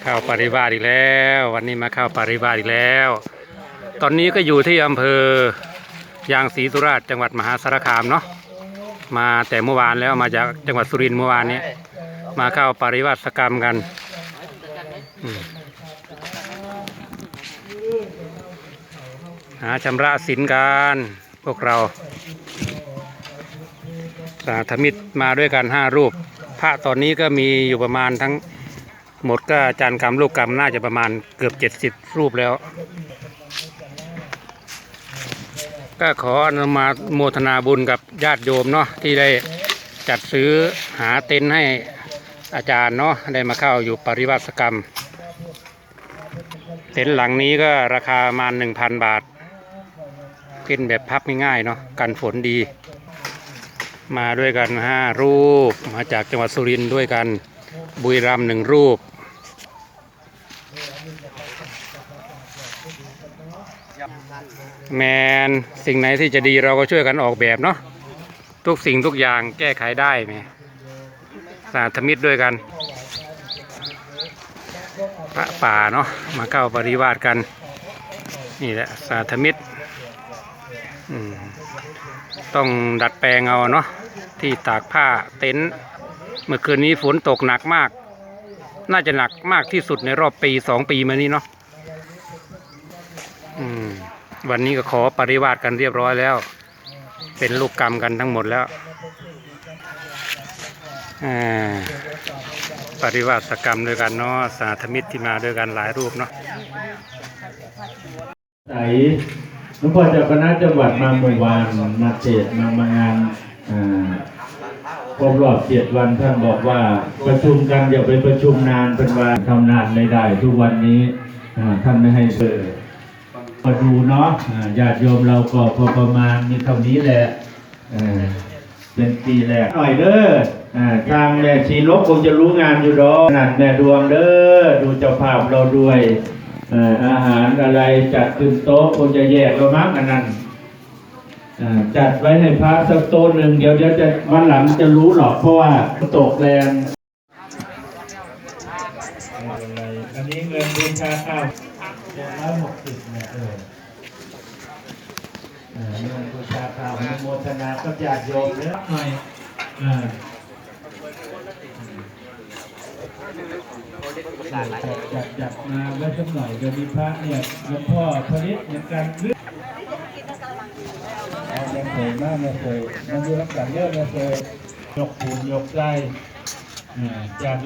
เข้าปริวาสอีกแล้ว วันนี้มาเข้าปริวาสอีกแล้ว ตอนนี้ก็อยู่ที่อำเภอยางศรีสุราษฎร์จังหวัดมหาสารคามเนาะมาแต่เมื่อวานแล้วมาจากจังหวัดสุรินทร์เมื่อวานนี้ มาเข้าปริวาสกรรมกันหาชำระสินกันพวกเราสาธมิตรมาด้วยกันห้ารูป พระตอนนี้ก็มีอยู่ประมาณทั้ง หมดก็อาจารย์กรรมลูกกรรมน่าจะประมาณเกือบเจ็ดสิบรูปแล้ว ก็ขออนุมาโมทนาบุญกับญาติโยมเนาะที่ได้จัดซื้อหาเต็นท์ให้อาจารย์เนาะได้มาเข้าอยู่ปริวัติกรรม เต็นท์หลังนี้ก็ราคาประมาณหนึ่งพันบาทเป็นแบบพับง่ายๆเนาะกันฝนดี มาด้วยกันห้ารูปมาจากจังหวัดสุรินทร์ด้วยกันบุรีรัมย์หนึ่งรูป แมนสิ่งไหนที่จะดีเราก็ช่วยกันออกแบบเนาะทุกสิ่งทุกอย่างแก้ไขได้ไหมสาธมิตรด้วยกัน พระป่าเนาะมาเข้าปริวาสกัน นี่แหละสาธมิตรต้องดัดแปลงเอาเนาะที่ตากผ้าเต็นท์เมื่อคืนนี้ฝนตกหนักมาก น่าจะหนักมากที่สุดในรอบปีสองปีมานี้เนาะ วันนี้ก็ขอปริวาสกันเรียบร้อยแล้ว เป็นลูกกรรมกันทั้งหมดแล้วปริวาสกรรมด้วยกันเนาะสาธมิตรที่มาด้วยกันหลายรูปเนาะใสหลวงพ่อเจ้าคณะจังหวัดมาเมื่อวานมาเทศน์มามางานอ่าครบรอบเจ็ดวันท่านบอกว่าประชุมกันอย่าไปประชุมนานเป็นวันทำนานไม่ได้ ทุกวันนี้ท่านไม่ให้เปิดมาดูเนาะญาติโยมเราก็พอประมาณมีเท่านี้แหละเป็นปีแรกหน่อยเด้ออ่าทางแม่ชีนกคงจะรู้งานอยู่ดอกนั่นแม่ดวงเด้อดูเจ้าภาพเราด้วยอาหารอะไรจัดขึ้นโต๊ะคงจะแยกก็มั้งอันนั้นจัดไว้ให้พระสักโต๊ะหนึ่งเดี๋ยวเดี๋ยวจะวันหลังจะรู้หรอกเพราะว่าตกแรง อันนี้เงินบูชาข้าวเจ็ดร้อยหกสิบเนี่ยเออเออเงินบูชาข้าวอนุโมทนาก็ญาติโยมเยอะหน่อยอ่าจัดจัดจัดมาไว้สักหน่อยเดี๋ยวมีพระเนี่ยหลวงพ่อพระฤทธิ์เหมือนกันเรื่องเอายังเคยมากไม่เคยมันดูรับหลังเยอะไม่เคยยกปูนยกไส้อ่าจาก